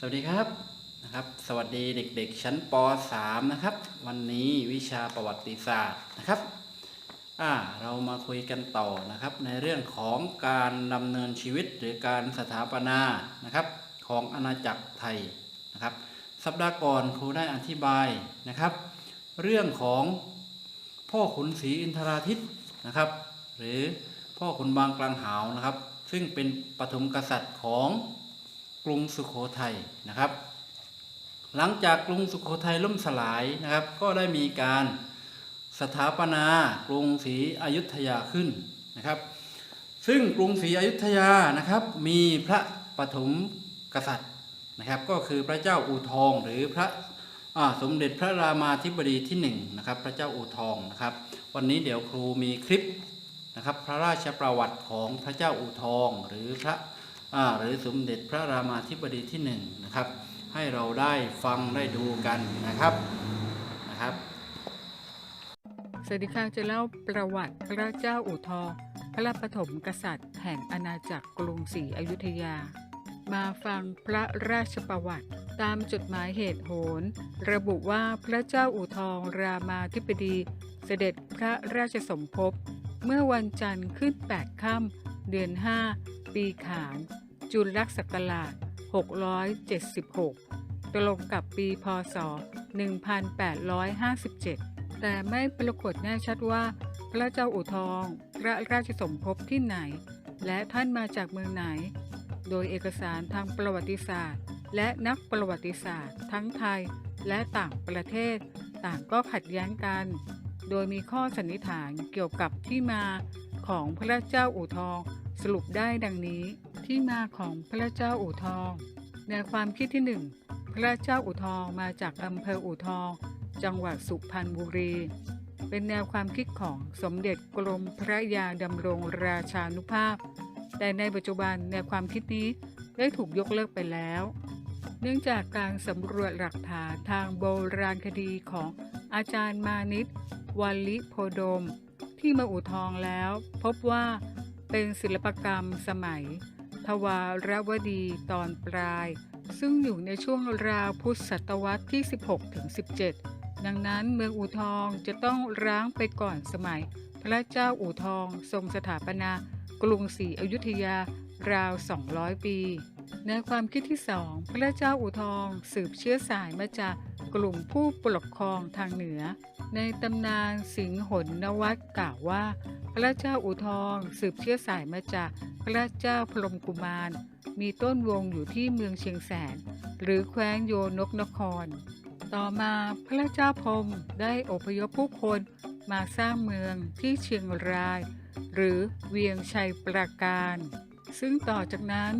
สวัสดีครับนะครับ สวัสดีเด็กๆ ชั้นป .3 นะครับ วันนี้วิชาประวัติศาสตร์นะครับอ่าเรามาคุยกันต่อนะครับ ในเรื่องของการดำเนินชีวิตหรือการสถาปนานะครับ ของอาณาจักรไทยนะครับ สัปดาห์ก่อนครูได้อธิบายนะครับ เรื่องของพ่อขุนศรีอินทราทิตนะครับ หรือพ่อขุนบางกลางหาวนะครับ ซึ่งเป็นปฐมกษัตริย์ของ กรุงสุขโขทัยนะครับ หลังจากกรุงสุขโขทัยล่มสลายนะครับ ก็ได้มีการสถาปนากรุงศรีอยุธยาขึ้นนะครับ ซึ่งกรุงศรีอยุธยานะครับ มีพระปฐมกษัตริย์นะครับ ก็คือพระเจ้าอู่ทองหรือพระสมเด็จพระรามาธิบดีที่หนึ่งนะครับพระเจ้าอู่ทองนะครับ วันนี้เดี๋ยวครูมีคลิปนะครับ พระราชประวัติของพระเจ้าอู่ทองหรือพระ หรือสมเด็จพระรามาธิบดีที่หนึ่งนะครับ ให้เราได้ฟังได้ดูกันนะครับนะครับ สวัสดีค่ะจะเล่าประวัติพระเจ้าอู่ทองพระปฐมกษัตริย์ แห่งอาณาจักรกรุงศรีอยุธยา มาฟังพระราชประวัติตามจดหมายเหตุโหนระบุว่าพระเจ้าอู่ทองรามาธิบดีเสด็จพระราชสมภพเมื่อวันจันทร์ขึ้น 8 ค่ำเดือน 5 ปีขาน จุลศักราช 676 ตรงกับปีพศ 1857 แต่ไม่ปรากฏแน่ชัดว่า พระเจ้าอู่ทองพระราชสมภพที่ไหน และท่านมาจากเมืองไหน โดยเอกสารทางประวัติศาสตร์ และนักประวัติศาสตร์ ทั้งไทยและต่างประเทศ ต่างก็ขัดแย้งกัน โดยมีข้อสันนิษฐานเกี่ยวกับที่มาของพระเจ้าอู่ทอง สรุปได้ดังนี้ที่มาของพระเจ้าอู่ทองแนวความคิดที่หนึ่งพระเจ้าอู่ทองมาจากอำเภออู่ทอง จังหวัดสุพรรณบุรี เป็นแนวความคิดของสมเด็จกรมพระยาดำรงราชานุภาพ แต่ในปัจจุบันแนวความคิดนี้ได้ถูกยกเลิกไปแล้ว เนื่องจากการสำรวจหลักฐานทางโบราณคดีของอาจารย์มานิตวัลลิโพดม ที่มาอู่ทองแล้ว พบว่า เป็นศิลปกรรมสมัย ทวารวดีตอนปลาย ซึ่งอยู่ในช่วงราวพุทธศตวรรษที่ 16ถึง17 ดังนั้นเมืองอู่ทองจะต้องร้างไปก่อนสมัย พระเจ้าอู่ทองทรงสถาปนากรุงศรีอยุธยาราว 200 ปี ในความคิดที่สองพระเจ้าอู่ทองสืบเชื้อสายมาจากกลุ่มผู้ปกครองทางเหนือ ในตำนานสิงหนนวัตกล่าวว่า พระเจ้าอู่ทองสืบเชื้อสายมาจากพระเจ้าพรมกุมาร มีต้นวงอยู่ที่เมืองเชียงแสน หรือแคว้นโยนกนคร ต่อมาพระเจ้าพรมได้อพยพผู้คนมาสร้างเมืองที่เชียงราย หรือเวียงชัยปราการ ซึ่งต่อจากนั้น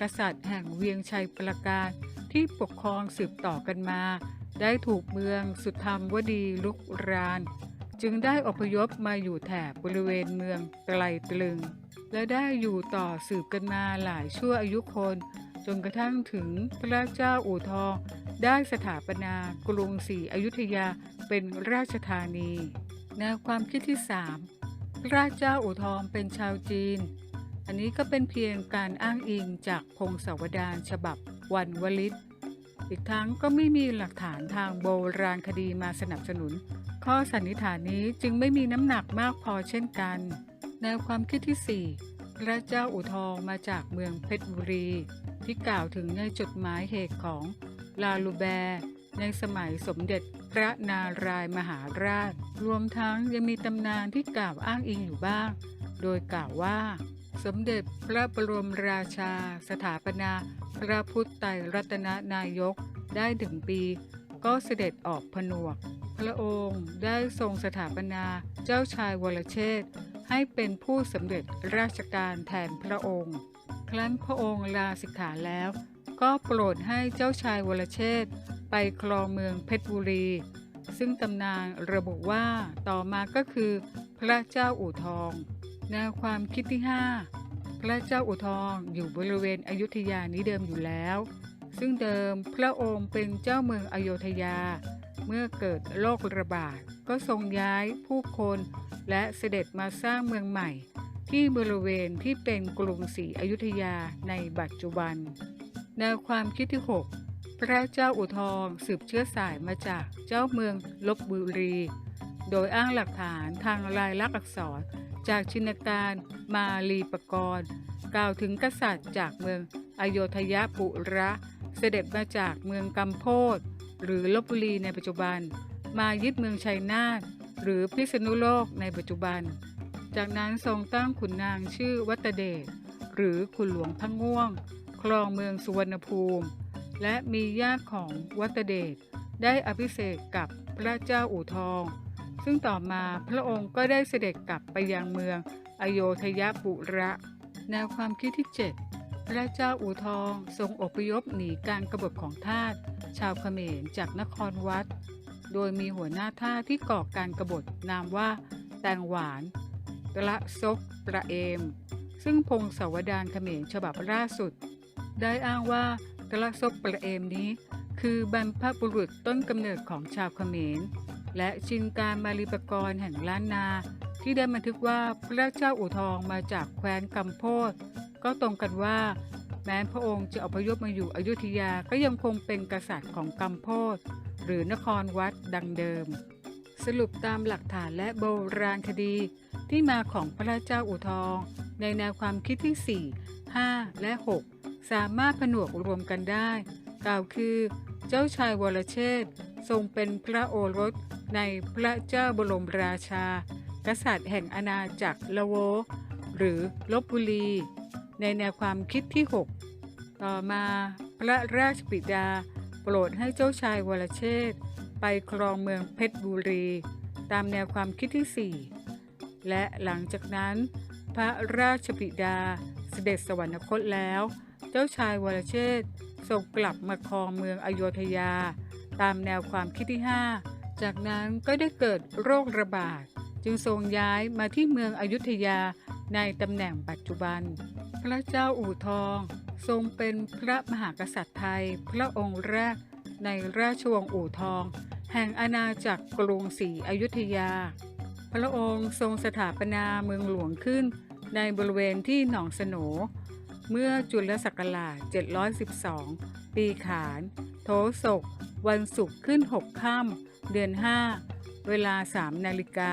กษัตริย์แห่งเวียงชัยปราการที่ปกครองสืบต่อกันมา ได้ถูกเมืองสุธรรมวดีลุกราน จึงได้อพยพมาอยู่แถบบริเวณเมืองไกลตรึง และได้อยู่ต่อสืบกันมาหลายชั่วอายุคน จนกระทั่งถึงพระเจ้าอู่ทอง ได้สถาปนากรุงศรีอยุธยาเป็นราชธานีแนวความคิดที่3พระเจ้าอู่ทองเป็นชาวจีน อันนี้ก็เป็นเพียงการอ้างอิงจากพงศาวดารฉบับวันวลิต อีกทั้งก็ไม่มีหลักฐานทางโบราณคดีมาสนับสนุน ข้อสันนิษฐานนี้จึงไม่มีน้ำหนักมากพอเช่นกัน แนวความคิดที่ 4 พระเจ้าอู่ทองมาจากเมืองเพชรบุรี ที่กล่าวถึงในจดหมายเหตุของลาลูแบร์ในสมัยสมเด็จพระนารายมหาราช รวมทั้งยังมีตำนานที่กล่าวอ้างอิงอยู่บ้าง โดยกล่าวว่า สมเด็จพระบรมราชา สถาปนา ระพุทธไตรรัตนนายกได้ถึงปี ก็เสด็จออกผนวก พระองค์ได้ทรงสถาปนาเจ้าชายวรเชษให้เป็นผู้สำเร็จราชการแทนพระองค์ ครั้นพระองค์ลาสิกขาแล้ว ก็โปรดให้เจ้าชายวรเชษไปครองเมืองเพชรบุรี ซึ่งตำนานระบุว่าต่อมาก็คือ พระเจ้าอู่ทอง แนวความคิดที่ 5 พระเจ้าอู่ทองอยู่บริเวณอยุธยานี้เดิมอยู่แล้ว ซึ่งเดิมพระองค์เป็นเจ้าเมืองอโยธยา เมื่อเกิดโรคระบาดก็ทรงย้ายผู้คนและเสด็จมาสร้างเมืองใหม่ ที่บริเวณที่เป็นกรุงศรีอยุธยาในปัจจุบัน แนวความคิดที่ 6 พระเจ้าอู่ทองสืบเชื้อสายมาจากเจ้าเมืองลบบุรี โดยอ้างหลักฐานทางลายลักษณ์อักษร จากชินการมาลีปกรณ์กล่าวถึงกษัตริย์จากเมืองอโยธยปุระ เสด็จมาจากเมืองกัมโพดหรือลบบุรีในปัจจุบัน มายึดเมืองชัยนาทหรือพิษณุโลกในปัจจุบัน จากนั้นทรงตั้งขุนนางชื่อวัตเดชหรือขุนหลวงพังง่วงครองเมืองสุวรรณภูมิ และมีญาติของวัตเดชได้อภิเษกกับพระเจ้าอู่ทอง ซึ่งต่อมาพระองค์ก็ได้เสด็จกลับไปยังเมืองอโยธยปุระ แนวความคิดที่ 7 พระเจ้าอู่ทองทรงอพยพหนีการกบฏของทาสชาวเขมรจากนครวัด โดยมีหัวหน้าท่าสที่ก่อการกบฏนามว่า แตงหวานกระซกประเอม ซึ่งพงศาวดารเขมรฉบับล่าสุด ได้อ้างว่ากระซกประเอมนี้ คือบรรพบุรุษต้นกำเนิดของชาวเขมร และชินการมาลีปกรณ์แห่งล้านนา ที่ได้บันทึกว่าพระเจ้าอู่ทองมาจากแคว้นกัมโพดก็ตรงกันว่า แม้พระองค์จะอพยพมาอยู่อยุธยาก็ยังคงเป็นกษัตริย์ของกัมโพดหรือนครวัดดังเดิม สรุปตามหลักฐานและโบราณคดี ที่มาของพระเจ้าอู่ทอง ในแนวความคิดที่ 4 5 และ 6 สามารถผนวกรวมกันได้กล่าวคือ เจ้าชายวรเชษทรงเป็นพระโอรส ในพระเจ้าบรมราชา กษัตริย์แห่งอาณาจักรละโว หรือลบบุรี ในแนวความคิดที่ 6 ต่อมาพระราชบิดา โปรดให้เจ้าชายวรเชษไปครองเมืองเพชรบุรี ตามแนวความคิดที่ 4 และหลังจากนั้น พระราชบิดาเสด็จสวรรคตแล้ว เจ้าชายวรเชษทรงกลับมาครองเมืองอโยธยา ตามแนวความคิดที่ 5 จากนั้นก็ได้เกิดโรคระบาด จึงทรงย้ายมาที่เมืองอยุธยาในตำแหน่งปัจจุบัน พระเจ้าอู่ทอง ทรงเป็นพระมหากษัตริย์ไทย พระองค์แรกในราชวงศ์อู่ทอง แห่งอาณาจักรกรุงศรีอยุธยา พระองค์ทรงสถาปนาเมืองหลวงขึ้น ในบริเวณที่หนองสโหนเมื่อจุลศักราช 712 ปีขาน โทศก วันศุกร์ขึ้น 6 ค่ำ เดือน 5 เวลา 3 นาฬิกา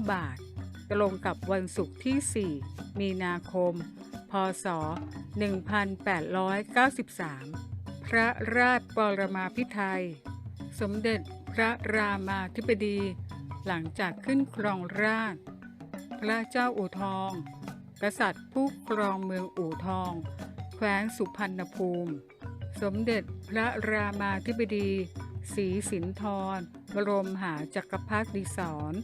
9 บาท ตรงกับวันศุกร์ที่ 4 มีนาคม พศ 1893 พระราชปรมาภิไธยสมเด็จพระรามาธิบดี หลังจากขึ้นครองราช พระเจ้าอู่ทอง กษัตริย์ผู้ครองเมืองอู่ทอง แคว้นสุพรรณภูมิ สมเด็จพระรามาธิบดี ศรีสินธร บรมหาจักรพรรดิสอน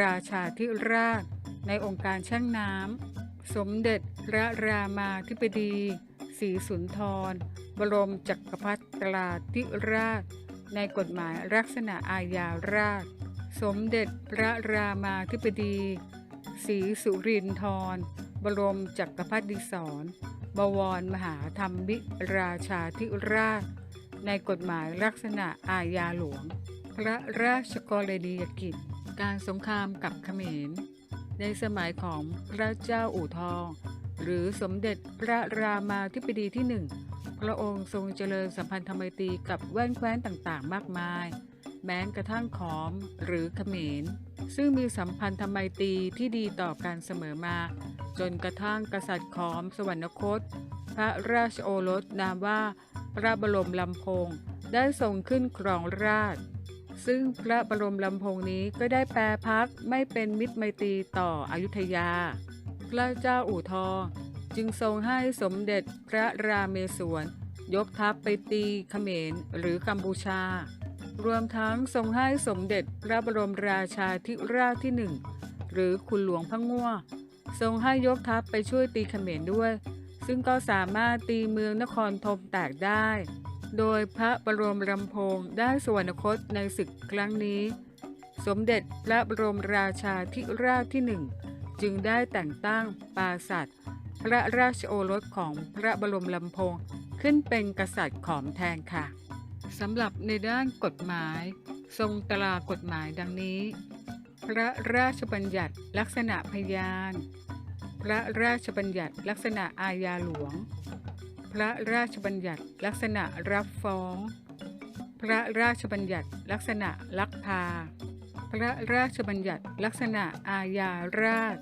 ราชาธิราช ในองค์การช่างน้ำ สมเด็จพระรามาธิบดีศรีสุนทร บรมจักรพรรดิราช ในกฎหมายลักษณะอาญาราช สมเด็จพระรามาธิบดีศรีสุรินทร บรมจักรพรรดิสอน บวรมหาธรรมิราชาธิราช ในกฎหมายลักษณะอาญาหลวง พระราชกรณียกิจ การสงครามกับเขมร ในสมัยของพระเจ้าอู่ทอง หรือสมเด็จพระรามาธิบดีที่หนึ่งพระองค์ทรงเจริญสัมพันธไมตรีกับแว่นแคว้นต่างๆ มากมาย แม้กระทั่งขอมหรือเขมร ซึ่งมีสัมพันธไมตรีที่ดีต่อกันเสมอมา จนกระทั่งกษัตริย์ขอมสวรรคต พระราชโอรสนามว่า พระบรมลำโพงได้ทรงขึ้นครองราช ซึ่งพระบรมลำโพงนี้ก็ได้แปรพักไม่เป็นมิตรไมตรีต่ออยุธยา พระเจ้าอู่ทองจึงทรงให้สมเด็จพระราเมศวรยกทัพไปตีเขมรหรือกัมพูชา รวมทั้งทรงให้สมเด็จพระบรมราชาธิราชที่หนึ่งหรือคุณหลวงพระง่วทรงให้ยกทัพไปช่วยตีเขมรด้วย ซึ่งก็สามารถตีเมืองนครธมแตกได้ โดยพระบรมลำโพงได้สวรรคตในศึกครั้งนี้ สมเด็จพระบรมราชาธิราชที่หนึ่งจึงได้แต่งตั้งปราสัตพระราชโอรสของพระบรมลำโพงขึ้นเป็นกษัตริย์ขอมแทนค่ะสำหรับในด้านกฎหมาย ทรงตรากฎหมายดังนี้ พระราชบัญญัติลักษณะพยาน พระราชบัญญัติลักษณะอาญาหลวง พระราชบัญญัติลักษณะรับฟ้อง พระราชบัญญัติลักษณะลักพา พระราชบัญญัติลักษณะอาญาราช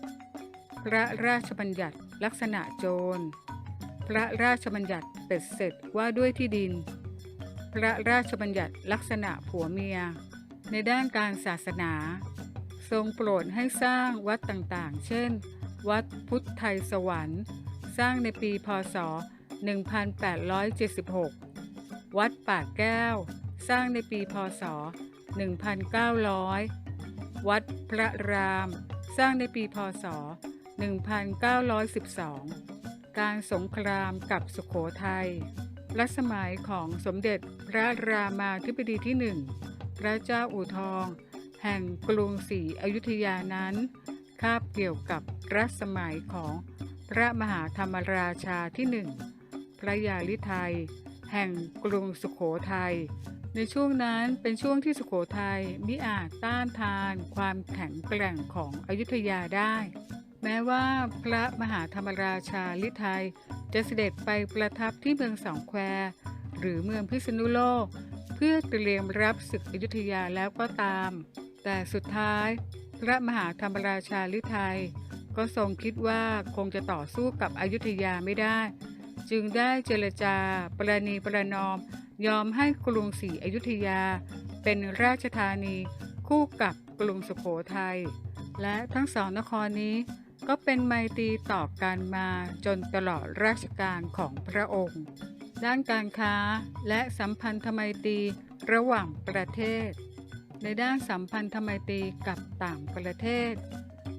พระราชบัญญัติลักษณะโจร พระราชบัญญัติเป็ดเสร็จว่าด้วยที่ดิน พระราชบัญญัติลักษณะผัวเมีย ในด้านการศาสนา ทรงโปรดให้สร้างวัดต่างๆ เช่น วัดพุทธไทยสวรรค์ สร้างในปีพศ 1876 วัดป่าแก้ว สร้างในปีพศ 1900 วัดพระราม สร้างในปีพศ 1912 การสงครามกับสุขโขทัยรัสมัยของสมเด็จพระรามาธิบดีที่หนึ่ง พระเจ้าอู่ทอง แห่งกรุงศรีอยุธยานั้น คาบเกี่ยวกับรัชสมัยของพระมหาธรรมราชาที่หนึ่งพระยาลิไทย แห่งกรุงสุขโขทัยในช่วงนั้นเป็นช่วงที่สุขโขทัยมิอาจต้านทานความแข็งแกร่งของอยุธยาได้ แม้ว่าพระมหาธรรมราชาลิไทยจะเสด็จไปประทับที่เมืองสองแควหรือเมืองพิษณุโลก เพื่อเตรียมรับศึกอยุธยาแล้วก็ตาม แต่สุดท้าย พระมหาธรรมราชาลิไทยก็ทรงคิดว่าคงจะต่อสู้กับอยุธยาไม่ได้ จึงได้เจรจา ประนีประนอม ยอมให้กรุงศรีอยุธยา เป็นราชธานีคู่กับกรุงสุโขทัยและทั้งสองนครนี้ก็เป็นไมตรีต่อกันมาจนตลอดราชการของพระองค์ ด้านการค้าและสัมพันธไมตรีระหว่างประเทศ ในด้านสัมพันธไมตรีกับต่างประเทศ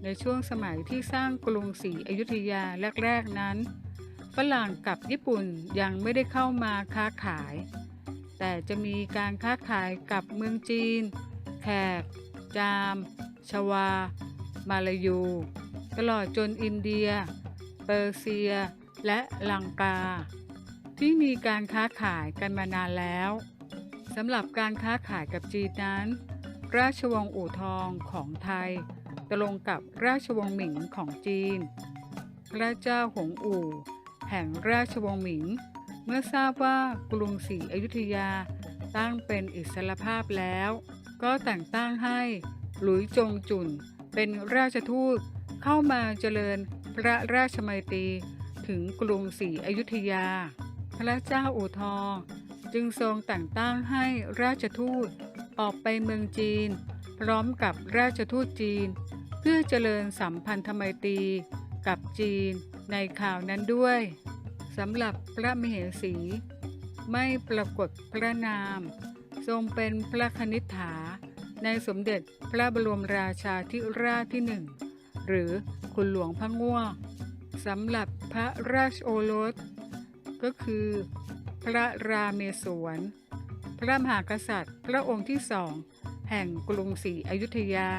ในช่วงสมัยที่สร้างกรุงศรีอยุธยาแรกๆนั้น ฝรั่งกับญี่ปุ่นยังไม่ได้เข้ามาค้าขาย แต่จะมีการค้าขายกับเมืองจีน แขก จาม ชวา มาลายู ตลอดจนอินเดีย เปอร์เซีย และลังกา ที่มีการค้าขายกันมานานแล้วสำหรับการค้าขายกับจีนนั้น ราชวงศ์อู่ทองของไทยตรงกับราชวงศ์หมิงของจีน พระเจ้าหงอู่ แห่งราชวงศ์หมิง เมื่อทราบว่ากรุงศรีอยุธยาตั้งเป็นอิสรภาพแล้ว ก็แต่งตั้งให้หลุยจงจุนเป็นราชทูตเข้ามาเจริญพระราชมัยตรีถึงกรุงศรีอยุธยา พระเจ้าอู่ทองจึงทรงแต่งตั้งให้ราชทูต ออกไปเมืองจีน พร้อมกับราชทูตจีน เพื่อเจริญสัมพันธไมตรีกับจีนในข่าวนั้นด้วยสำหรับพระมเหสี ไม่ปรากฏพระนาม ทรงเป็นพระคณิษฐา ในสมเด็จพระบรมราชาธิราชที่หนึ่งหรือคุณหลวงพระง่วงสำหรับพระราชโอรส ก็คือ พระราเมศวร พระมหากษัตริย์ พระองค์ที่สองแห่งกรุงศรีอยุธยา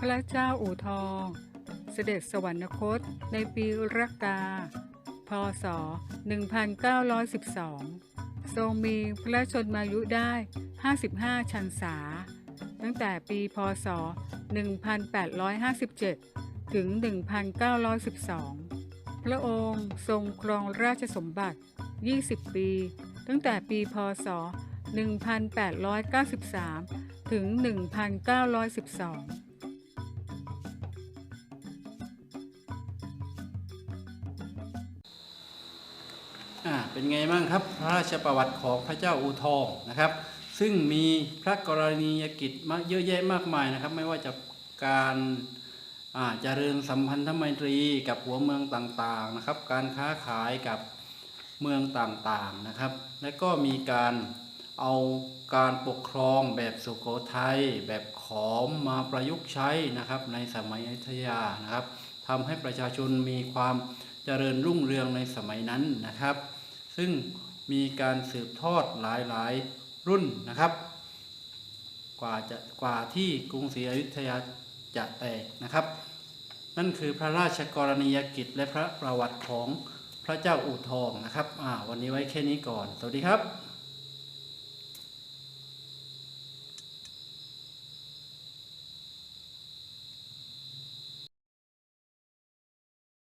พระเจ้าอู่ทอง เสด็จสวรรคตในปีรากา พศ 1912 ทรงมีพระชนมายุได้ 55 ชันษา ตั้งแต่ปีพศ 1857 ถึง 1912 พระองค์ทรงครองราชสมบัติ 20 ปี ตั้งแต่ปีพศ 1893 ถึง 1912อ่าเป็นไงบ้างครับพระราชประวัติของพระเจ้าอูทองนะครับ ซึ่งมีพระกรณียกิจมาเยอะแยะมากมายนะครับ ไม่ว่าจะการอ่าเจริญสัมพันธไมตรีกับหัวเมืองต่างๆนะครับ การค้าขายกับเมืองต่างๆนะครับ และก็มีการ เอาการปกครองแบบสุโขทัยแบบขอมมาประยุกต์ใช้นะครับ ในสมัยอยุธยานะครับทำให้ประชาชนมีความเจริญรุ่งเรืองในสมัยนั้นนะครับ ซึ่งมีการสืบทอดหลายๆรุ่นนะครับ กว่าจะกว่าที่กรุงศรีอยุธยาจะแตกนะครับ นั่นคือพระราชกรณียกิจและพระประวัติของพระเจ้าอู่ทองนะครับวันนี้ไว้แค่นี้ก่อน สวัสดีครับ